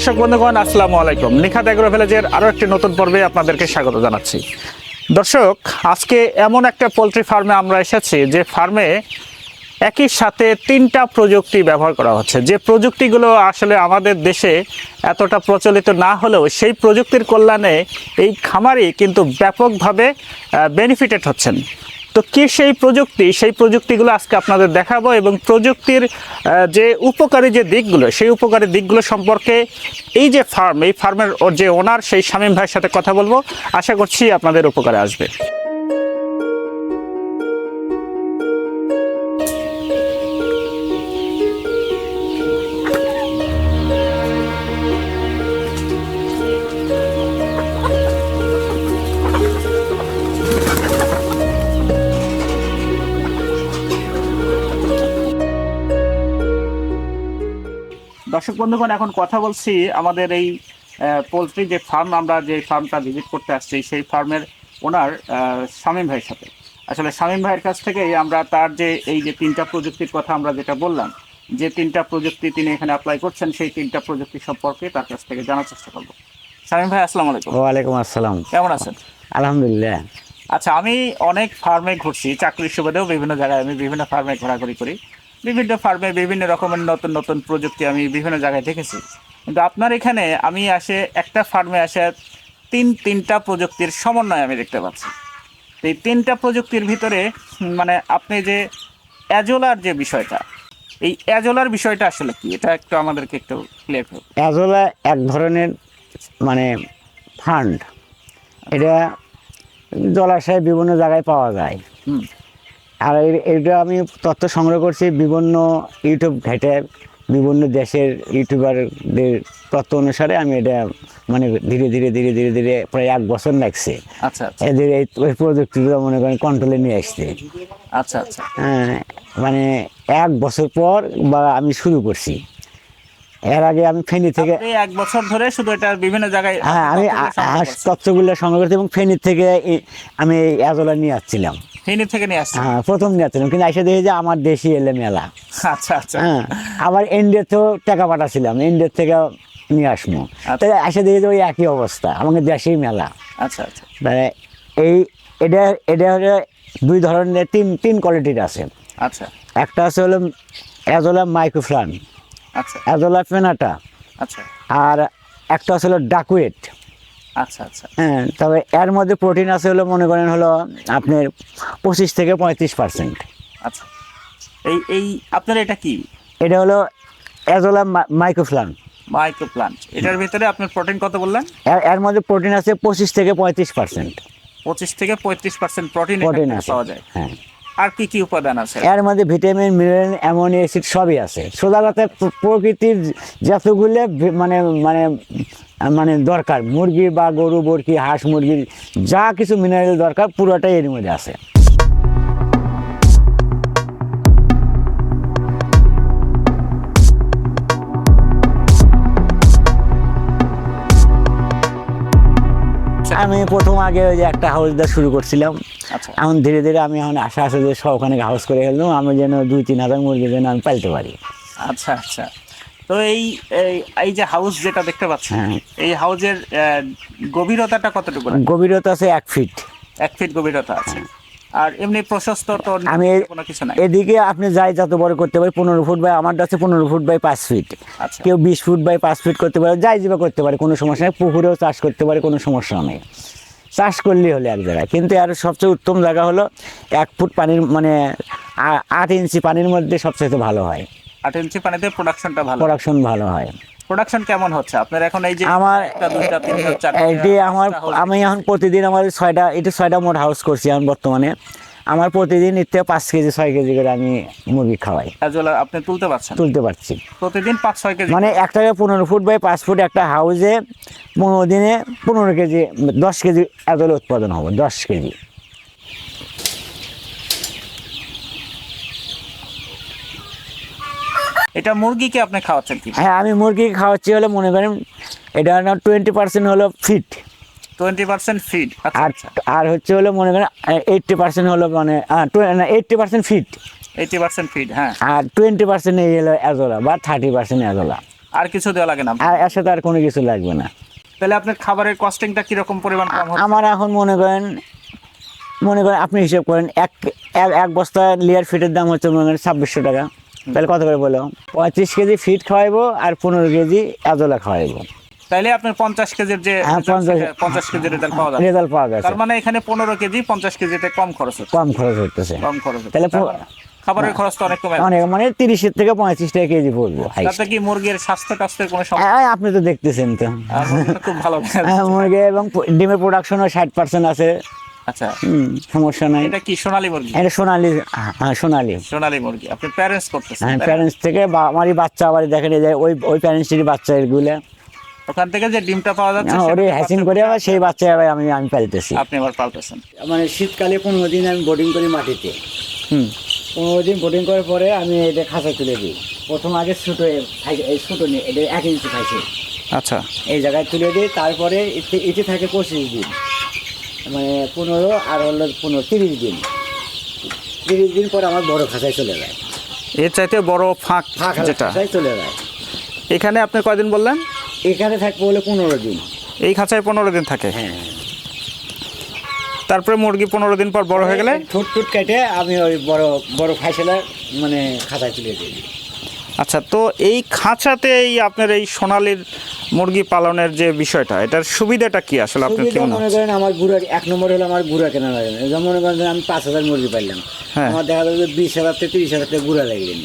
দর্শক বন্ধুগণ, আসসালামু আলাইকুম। নিখাত এগ্রো ভিলেজের আরও একটি নতুন পর্বে আপনাদেরকে স্বাগত জানাচ্ছি। দর্শক, আজকে এমন একটা পোলট্রি ফার্মে আমরা এসেছি যে ফার্মে একই সাথে তিনটা প্রযুক্তি ব্যবহার করা হচ্ছে। যে প্রযুক্তিগুলো আসলে আমাদের দেশে এতটা প্রচলিত না হলেও সেই প্রযুক্তির কল্যাণে এই খামারই কিন্তু ব্যাপকভাবে বেনিফিটেড হচ্ছেন। তো কি সেই প্রযুক্তি? সেই প্রযুক্তিগুলো আজকে আপনাদের দেখাবো এবং প্রযুক্তির যে উপকারী যে দিকগুলো, সেই উপকারী দিকগুলো সম্পর্কে এই যে ফার্ম, এই ফার্মের যে ওনার সেই স্বামীম ভাইয়ের সাথে কথা বলব। আশা করছি আপনাদের উপকারে আসবে। দর্শক বন্ধুগণ এখন কথা বলছি আমাদের এই পোলট্রি যে ফার্ম আমরা যে ফার্মটা ভিজিট করতে আসছি সেই ফার্মের ওনার শামীম ভাইয়ের সাথে। আসলে শামীম ভাইয়ের কাছ থেকেই আমরা তার যে এই যে তিনটা প্রযুক্তির কথা আমরা যেটা বললাম যে তিনটা প্রযুক্তি তিনি এখানে অ্যাপ্লাই করছেন সেই তিনটা প্রযুক্তি সম্পর্কে তার কাছ থেকে জানার চেষ্টা করব। শামীম ভাই আসসালামু আলাইকুম। ওয়ালাইকুম আসসালাম। কেমন আছেন? আলহামদুলিল্লাহ। আচ্ছা আমি অনেক ফার্মে ঘুরছি চাকরির সুবাদেও বিভিন্ন জায়গায় আমি বিভিন্ন ফার্মে ঘোরাঘুরি করি। বিভিন্ন ফার্মে বিভিন্ন রকমের নতুন নতুন প্রযুক্তি আমি বিভিন্ন জায়গায় দেখেছি। কিন্তু আপনার এখানে আমি আসে একটা ফার্মে আসে তিন তিনটা প্রযুক্তির সমন্বয় আমি দেখতে পাচ্ছি। এই তিনটা প্রযুক্তির ভিতরে মানে আপনি যে অ্যাজোলার যে বিষয়টা এই অ্যাজোলার বিষয়টা আসলে কি? এটা একটু আমাদেরকে একটু ক্লিয়ার করুন। অ্যাজোলা এক ধরনের মানে ফান্ড এটা জলাশয়ে বিভিন্ন জায়গায় পাওয়া যায়। হুম। আর এটা আমি তথ্য সংগ্রহ করছি বিভিন্ন ইউটিউব ঘেটে বিভিন্ন দেশের ইউটিউবারদের তথ্য অনুসারে আমি এটা মানে ধীরে ধীরে ধীরে ধীরে ধীরে প্রায় এক বছর লাগছে। আচ্ছা আচ্ছা। এদের এই ওই প্রযুক্তিগুলো মনে করেন কন্ট্রোলে নিয়ে আসছে। আচ্ছা আচ্ছা। হ্যাঁ, মানে এক বছর পর বা আমি শুরু করছি। এর আগে আমি ফেনী থেকে এক বছর ধরে শুধু এটা বিভিন্ন জায়গায় হ্যাঁ আমি তথ্যগুলো সংগ্রহ করছি এবং ফেনীর থেকে আমি এই অ্যাজোলা নিয়ে আসছিলাম। ফেনী থেকে নিয়ে আসছেন? হ্যাঁ প্রথম নিয়ে আসছিলাম কিন্তু এসে দেখি যে আমার দেশি এলে মেলা আচ্ছা আচ্ছা। হ্যাঁ আবার ইন্ডিয়াতেও টাকা পাঠাছিলাম ইন্ডিয়ার থেকে নিয়ে আসব আচ্ছা। তাহলে এসে দেখি যে ওই একই অবস্থা আমাকে দেশেই মেলা। আচ্ছা আচ্ছা। মানে এই এটা এটা হলো দুই ধরনের তিন তিন কোয়ালিটির আছে। আচ্ছা। একটা আছে হলো অ্যাজোলা মাইক্রোফ্লান। আচ্ছা। অ্যাজোলা ফেনাটা। আচ্ছা। আর একটা আছে হলো ডাকুয়েট। আচ্ছা আচ্ছা। হ্যাঁ তবে এর মধ্যে প্রোটিন আছে হলো মনে করেন হলো আপনার পঁচিশ থেকে পঁয়ত্রিশ পার্সেন্ট। আচ্ছা। এই এই আপনার এটা কি? এটা হলো অ্যাজোলা মাইক্রোফ্লান। মাইক্রোপ্লান্ট এটার ভিতরে আপনার প্রোটিন কত বললেন? এর মধ্যে প্রোটিন আছে পঁচিশ থেকে পঁয়ত্রিশ পার্সেন্ট। পঁচিশ থেকে পঁয়ত্রিশ পার্সেন্ট প্রোটিন প্রোটিন পাওয়া যায়। হ্যাঁ। আর কি কি উপাদান আছে? এর মধ্যে ভিটামিন, মিনারেল অ্যামোনিয়া অ্যাসিড সবই আছে। প্রকৃতির যতগুলো মানে মানে মানে দরকার, মুরগি বা গরু, বরকি, হাঁস মুরগির যা কিছু মিনারেল দরকার, পুরোটাই এর মধ্যে আছে। আমি প্রথম আগে ওই যে একটা হাউস শুরু করছিলাম। এখন ধীরে ধীরে আমি এখন আশা আছে যে সব ওখানে হাউস করে গেলাম আমি যেন দুই তিন হাজার মুরগি যেন আমি পালতে পারি। আচ্ছা আচ্ছা। তো এই এই- যে হাউস যেটা দেখতে পাচ্ছেন হ্যাঁ। এই হাউজের গভীরতাটা কতটুকু গভীরতা আছে এক ফিট এক ফিট গভীরতা আছে। আর এমনি প্রশস্ত তো আমি কোনো কিছু নাই? এদিকে আপনি যাই যত বড় করতে পারি পনেরো ফুট বাই আমারটা আছে পনেরো ফুট বাই পাঁচ ফিট আচ্ছা। কেউ বিশ ফুট বাই পাঁচ ফিট করতে পারে যাই যাবে করতে পারে কোনো সমস্যা নেই। পুকুরেও চাষ করতে পারে কোনো সমস্যা নেই। চাষ করলেই হলো এক জায়গায়। কিন্তু আর সবচেয়ে উত্তম জায়গা হলো এক ফুট পানির মানে আট ইঞ্চি পানির মধ্যে সবচেয়ে ভালো হয়। আট ইঞ্চি পানিতে প্রোডাকশনটা ভালো। প্রোডাকশন ভালো হয়। প্রোডাকশন কেমন হচ্ছে? আপনার এখন এই যে আমার এটি আমার আমি এখন প্রতিদিন আমার ছয়টা এটা ছয়টা মোট হাউস করছি এখন বর্তমানে। আমার প্রতিদিন ইতে পাঁচ কেজি ছয় কেজি করে আমি মুরগি খাওয়াই। আপনি তুলতে পারছেন? তুলতে পারছি। প্রতিদিন পাঁচ ছয় কেজি মানে একটা পনেরো ফুট বাই পাঁচ ফুট একটা হাউসে পনেরো দিনে পনেরো কেজি দশ কেজি এতলে উৎপাদন হবে দশ কেজি। এটা মুরগিকে আপনি খাওয়াচ্ছেন কি? হ্যাঁ আমি মুরগি খাওয়াচ্ছি হলে মনে করেন এটা টোয়েন্টি পার্সেন্ট হলো ফিট টোয়েন্টি পার্সেন্ট ফিড আচ্ছা। আর আর হচ্ছে হলো মনে করেন এইটটি পার্সেন্ট হলো মানে eighty percent fit eighty percent feed হ্যাঁ। আর টোয়েন্টি পার্সেন্ট এই হলো অ্যাজোলা বা থার্টি পার্সেন্ট অ্যাজোলা আর কিছু দেওয়া লাগে না? আর এর সাথে আর কোনো কিছু লাগবে না। তাহলে আপনার খাবারের কস্টিংটা কীরকম পরিমাণ কম আমার এখন মনে করেন মনে করেন আপনি হিসেব করেন এক এক- এক বস্তা লেয়ার ফিটের দাম হচ্ছে মনে করেন ছাব্বিশশো টাকা। তাহলে কত করে বলো? পঁয়ত্রিশ কেজি ফিট খাওয়াইবো আর পনেরো কেজি এজলা খাওয়াইবো। তাইলে আপনার পঞ্চাশ কেজির যে হ্যাঁ, পঞ্চাশ কেজির রেজাল্ট পাওয়া যাবে রেজাল্ট পাওয়া গেছে। তার মানে এখানে পনেরো কেজি পঞ্চাশ কেজিতে কম খরচ হচ্ছে। কম খরচ হইতেছে। কম খরচ তাহলে মানে খাবারের খরচ তো অনেক কমে অনেক মানে তিরিশের থেকে পঁয়ত্রিশ টাকা কেজি পড়ব। তাতে কি মুরগির স্বাস্থ্য টাস্থ্যের কোনো সমস্যা আপনি তো দেখতেছেন তো। খুব ভালো হ্যাঁ, মুরগি এবং ডিমের প্রোডাকশনও ষাট পার্সেন্ট আছে। আচ্ছা। সমস্যা নাই। এটা কি সোনালী মুরগি? এটা সোনালি হ্যাঁ সোনালি। সোনালী মুরগি। আপনি প্যারেন্টস করতেছেন হ্যাঁ প্যারেন্টস থেকে বা আমারই বাচ্চা আবার দেখেন এই যে ওই ওই প্যারেন্টসেরই বাচ্চা এগুলো। ওখান থেকে যে ডিমটা পাওয়া যাচ্ছে হ্যাঁ, ওরে হ্যাচিং করে আবার সেই বাচ্চা আবার আমি আমি পালতেছি আপনি আবার পাল্টেছেন। মানে শীতকালে পনেরো দিন আমি বোর্ডিং করি মাটিতে। হুম। পনেরো দিন বোর্ডিং করার পরে আমি এটা খাঁচা তুলে দিই। প্রথম আগে ছোটো এই ছোটো নিয়ে এটা এক ইঞ্চি খাইছে। আচ্ছা। এই জায়গায় তুলে দিই তারপরে এতে এতে থাকে পঁচিশ দিন। মানে পনেরো আর হলো পনেরো তিরিশ দিন। তিরিশ দিন পর আমার বড় খাঁচায় চলে যায়। এর চাইতে বড় ফাঁক ফাঁক যেটা। চলে যায়। এখানে আপনি কয়দিন বললেন? এখানে থাকব হলে পনেরো দিন। এই খাঁচায় পনেরো দিন থাকে? হ্যাঁ। তারপরে মুরগি পনেরো দিন পর বড় হয়ে গেলে? ঠোঁট টুট কেটে আমি ওই বড় বড় ফাইসলা মানে খাঁচায় তুলে দিই। আচ্ছা তো এই খাঁচাতে এই আপনার এই সোনালির মুরগি পালনের যে বিষয়টা এটার সুবিধাটা কি আসলে আপনি কি মনে করেন আমার গুঁড়া এক নম্বর হলো আমার গুঁড়া কেনা লাগে না। যেমন মনে করেন আমি পাঁচ হাজার মুরগি পাইলাম হ্যাঁ। আমার দেখা যাবে বিশ হাজার থেকে তিরিশ হাজার থেকে গুঁড়া লাগলেন।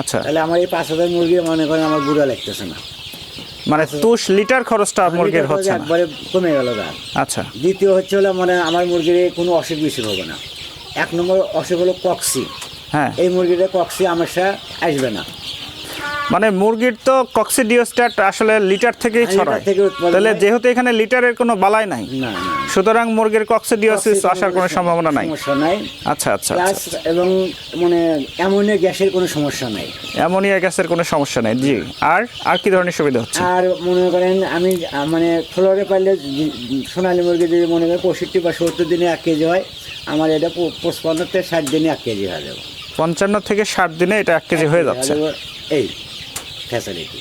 আচ্ছা। তাহলে আমার এই পাঁচ হাজার মুরগি মনে করেন আমার গুঁড়া লাগতেছে না। মানে তুষ লিটার খরচটা মুরগির হচ্ছে না? একবারে কমে গেল দা আচ্ছা। দ্বিতীয় হচ্ছে হলো মানে আমার মুরগির কোনো অসুখ বেশি হবে না। এক নম্বর অসুখ হলো কক্সি। হ্যাঁ। এই মুরগিটা কক্সি আমাশা আসবে না। মানে মুরগির তো কক্সিডিওস্ট্যাট আসলে লিটার থেকেই লিটার ছড়ায় তাহলে যেহেতু এখানে লিটারের কোনো বালাই নাই সুতরাং মুরগির কক্সিডিওসিস আসার কোনো সম্ভাবনা নাই। আচ্ছা আচ্ছা এবং মানে অ্যামোনিয়া গ্যাসের কোনো সমস্যা নাই। অ্যামোনিয়া গ্যাসের কোনো সমস্যা নাই জি। আর আর কি ধরনের সুবিধা হচ্ছে? আর মনে করেন আমি মানে ফ্লোরে পারলে সোনালী মুরগি যদি মনে করেন পঁয়ষট্টি বা সত্তর দিনে এক কেজি হয় আমার এটা পঁচপান্ন থেকে ষাট দিনে এক কেজি হয়ে যাবে। পঞ্চান্ন থেকে ষাট দিনে এটা এক কেজি হয়ে যাচ্ছে। এই। ফ্যাসিলিটি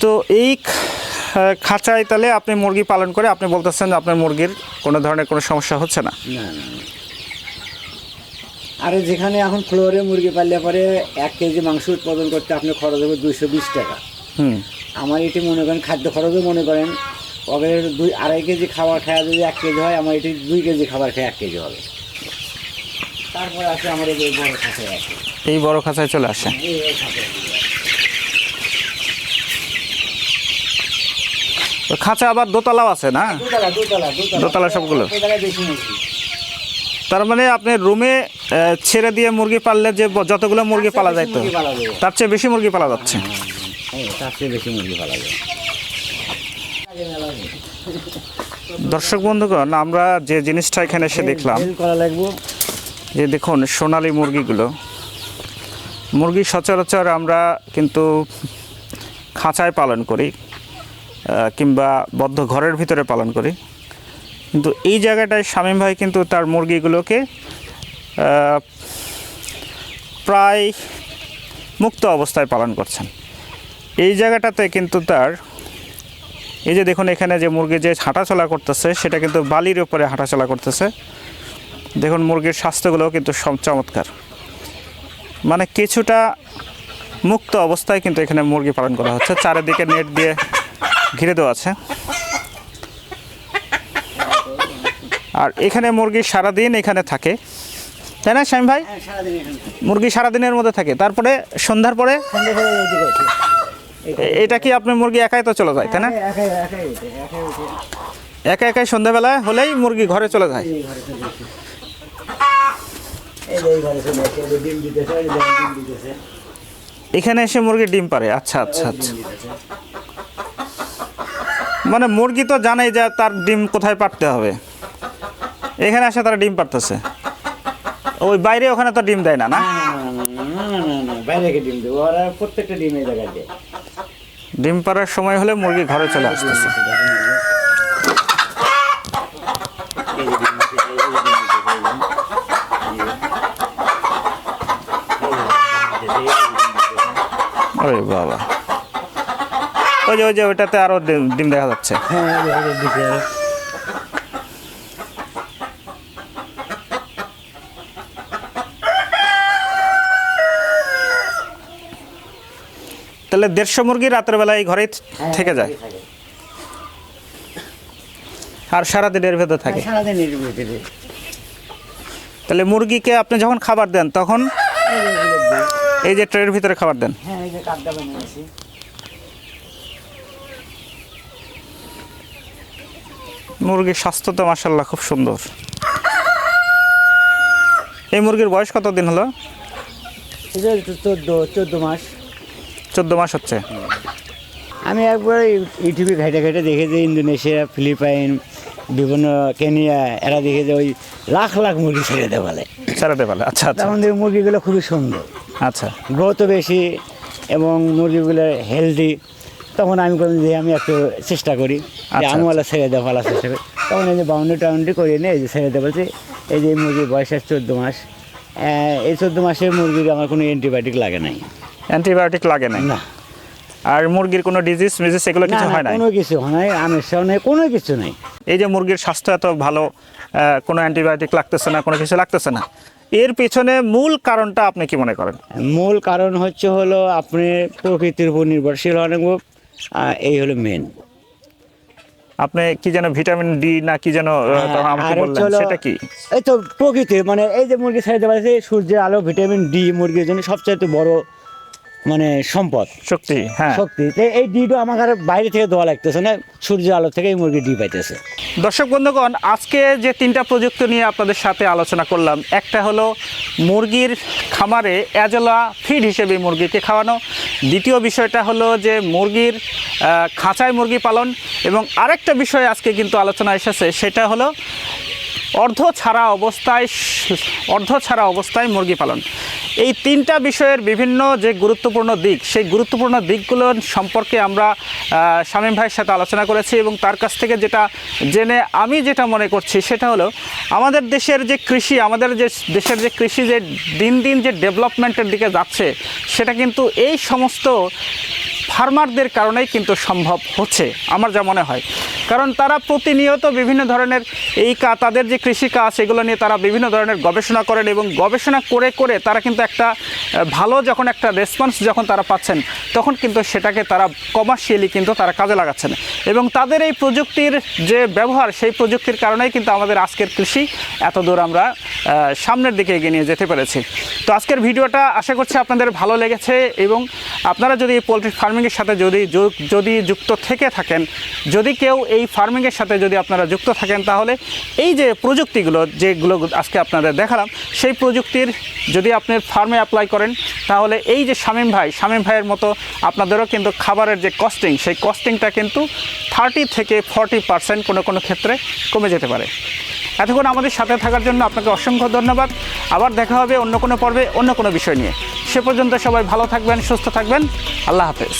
তো এই খাঁচায় তাহলে আপনি মুরগি পালন করে আপনি বলতেছেন যে আপনার মুরগির কোনো ধরনের কোনো সমস্যা হচ্ছে না? না না। আর যেখানে এখন ফ্লোরে মুরগি পাললে পরে এক কেজি মাংস উৎপাদন করতে আপনার খরচ হবে দুইশো বিশ টাকা। হুম। আমার এটি মনে করেন খাদ্য খরচও মনে করেন ওদের দুই আড়াই কেজি খাবার খাওয়া যদি এক কেজি হয় আমার এটি দুই কেজি খাবার খেয়ে এক কেজি হবে। তারপরে আছে আমার এই বড় খাঁচায় আছে। এই বড় খাঁচায় চলে আসে। তো খাঁচা আবার দোতলাও আছে না? দুতলা সবগুলো? তার মানে আপনি রুমে ছেড়ে দিয়ে মুরগি পাললে যে যতগুলো মুরগি পালা পালা যাবে। তার চেয়ে বেশি মুরগি পালা যাচ্ছে। হ্যাঁ তার চেয়ে বেশি মুরগি পালা যায়। দর্শক বন্ধুগণ আমরা যে জিনিসটা এখানে এসে দেখলাম করা লাগবো। যে দেখুন, সোনালি মুরগিগুলো। মুরগি সচরাচর আমরা কিন্তু খাঁচায় পালন করি কিংবা বদ্ধ ঘরের ভিতরে পালন করি। কিন্তু এই জায়গাটায় শামীম ভাই কিন্তু তার মুরগিগুলোকে প্রায় মুক্ত অবস্থায় পালন করছেন। এই জায়গাটাতে কিন্তু তার, এই যে দেখুন এখানে যে মুরগি যে হাঁটাচলা করতেছে, সেটা কিন্তু বালির উপরে হাঁটাচলা করতেছে। দেখুন মুরগির স্বাস্থ্যগুলোও কিন্তু সব চমৎকার। মানে কিছুটা মুক্ত অবস্থায় কিন্তু এখানে মুরগি পালন করা হচ্ছে। চারিদিকে নেট দিয়ে ঘিরে দেওয়া আছে। আর এখানে মুরগি সারাদিন এখানে থাকে। তাই না শ্যাম ভাই? হ্যাঁ মুরগি সারাদিনের মধ্যে থাকে। তারপরে সন্ধ্যার পরে? এটা কি আপনি মুরগি একাই তো চলে যায় তাই না? একা একাই সন্ধ্যাবেলা হলেই মুরগি ঘরে চলে যায়। এখানে এসে মুরগি ডিম পারে আচ্ছা আচ্ছা আচ্ছা মানে মুরগি তো জানেই যে তার ডিম কোথায় পারতে হবে এখানে এসে তারা ডিম পারতেছে ওই বাইরে ওখানে তো ডিম দেয় না না ডিম ডিম পাড়ার সময় হলে মুরগি ঘরে চলে আসতেছে ওরে বাবা। ওই যে ওই যে ওইটাতে আরও ডিম- দেখা যাচ্ছে। হ্যাঁ। তাহলে দেড়শো মুরগি রাতের বেলায় এই ঘরেই থেকে যায়। আর সারাদিন এর ভেতর থাকে। সারাদিন এর ভিতরে। তাহলে মুরগিকে আপনি যখন খাবার দেন তখন এই যে যে ট্রের ভিতরে খাবার দেন। হ্যাঁ এই যে কাঠটা বানিয়েছি মুরগির স্বাস্থ্য তো মাসাল্লাহ খুব সুন্দর। এই মুরগির বয়স কত দিন হলো যে চোদ্দ চোদ্দ মাস। চোদ্দ মাস হচ্ছে। আমি একবার ইউ- ইউটিউবে ঘাইটে ঘাইটে দেখেছি ইন্দোনেশিয়া ফিলিপাইন বিভিন্ন কেনিয়া এরা দেখেছে ওই লাখ লাখ মুরগি ছেড়ে বলে। স্যারাডে বেলা। আচ্ছা আচ্ছা। দেখি মুরগিগুলো খুবই সুন্দর। আচ্ছা। গ্রোথও বেশি এবং মুরগিগুলো হেলদি তখন আমি করলাম যে আমি একটু চেষ্টা করি যে আচ্ছা, ছেড়ে দেওয়া ফেলার চেষ্টা করি। তখন এই যে বাউন্ডারি টাউন্ডারি করে নিয়ে এই যে ছেড়ে দেওয়া বলছি এই যে এই মুরগির বয়স আছে চোদ্দ মাস এই চোদ্দ মাসের মুরগির আমার কোনো অ্যান্টিবায়োটিক লাগে নাই। অ্যান্টিবায়োটিক লাগে নাই? না। আর মুরগির কোনো ডিজিজ মিজিস এগুলো কিছু হয় না কোনো কিছু হয় নাই আমের নেই কোনো কিছু নেই। এই যে মুরগির স্বাস্থ্য এত ভালো কোনো অ্যান্টিবায়োটিক লাগতেছে না কোনো কিছু লাগতেছে না? এর পেছনে মূল কারণটা আপনি কি মনে করেন? মূল কারণ হচ্ছে হলো আপনি প্রকৃতির উপর নির্ভরশীল অনেক এই হলো মেন আপনি কি যেন ভিটামিন ডি না কি যেন আমাকে বললেন সেটা কি? এই তো প্রকৃতি মানে এই যে মুরগি সাইজে পারছে সূর্যের আলো ভিটামিন ডি মুরগির জন্য সবচেয়ে বড় মানে সম্পদ। শক্তি হ্যাঁ। শক্তি। এই ডিটা আমার বাইরে থেকে দেওয়া লাগতেছে না সূর্যের আলো থেকে এই মুরগি ডি পাইতেছে। দর্শক বন্ধুগণ আজকে যে তিনটা প্রযুক্তি নিয়ে আপনাদের সাথে আলোচনা করলাম একটা হলো মুরগির খামারে অ্যাজোলা ফিড হিসেবে মুরগিকে খাওয়ানো। দ্বিতীয় বিষয়টা হলো যে মুরগির খাঁচায় মুরগি পালন এবং আরেকটা বিষয় আজকে কিন্তু আলোচনা এসেছে সেটা হলো অর্ধ ছাড়া অবস্থায় অর্ধ ছাড়া অবস্থায় মুরগি পালন। এই তিনটা বিষয়ের বিভিন্ন যে গুরুত্বপূর্ণ দিক, সেই গুরুত্বপূর্ণ দিকগুলো সম্পর্কে আমরা শামীম ভাইয়ের সাথে আলোচনা করেছি এবং তার কাছ থেকে যেটা জেনে আমি যেটা মনে করছি সেটা হলো, আমাদের দেশের যে কৃষি, আমাদের যে দেশের যে কৃষি যে দিন দিন যে ডেভেলপমেন্টের দিকে যাচ্ছে, সেটা কিন্তু এই সমস্ত ফার্মারদের কারণেই কিন্তু সম্ভব হচ্ছে, আমার যা মনে হয়। কারণ তারা প্রতিনিয়ত বিভিন্ন ধরনের এই তাদের যে কৃষি কাজ এগুলো নিয়ে তারা বিভিন্ন ধরনের গবেষণা করেন এবং গবেষণা করে করে তারা কিন্তু একটা ভালো যখন একটা রেসপন্স যখন তারা পাচ্ছেন, তখন কিন্তু সেটাকে তারা কমার্শিয়ালি কিন্তু তারা কাজে লাগাচ্ছেন। এবং তাদের এই প্রযুক্তির যে ব্যবহার, সেই প্রযুক্তির কারণেই কিন্তু আমাদের আজকের কৃষি এত দূর আমরা সামনের দিকে এগিয়ে নিয়ে যেতে পেরেছি। তো আজকের ভিডিওটা আশা করছি আপনাদের ভালো লেগেছে এবং আপনারা যদি এই পোলট্রি ফার্মিংয়ের সাথে যদি যদি যুক্ত থেকে থাকেন, যদি কেউ এই ফার্মিংয়ের সাথে যদি আপনারা যুক্ত থাকেন, তাহলে এই যে প্রযুক্তিগুলো যেগুলো আজকে আপনাদের দেখালাম, সেই প্রযুক্তির যদি আপনি ফার্মে অ্যাপ্লাই করেন, তাহলে এই যে শামীম ভাই, শামীম ভাইয়ের মতো আপনাদেরও কিন্তু খাবারের যে কস্টিং সেই কস্টিংটা কিন্তু থার্টি থেকে ফর্টি পার্সেন্ট কোনো কোনো ক্ষেত্রে কমে যেতে পারে। এতক্ষণ আমাদের সাথে থাকার জন্য আপনাকে অসংখ্য ধন্যবাদ। আবার দেখা হবে অন্য কোনো পর্বে, অন্য কোনো বিষয় নিয়ে। সে পর্যন্ত সবাই ভালো থাকবেন, সুস্থ থাকবেন। আল্লাহ হাফেজ।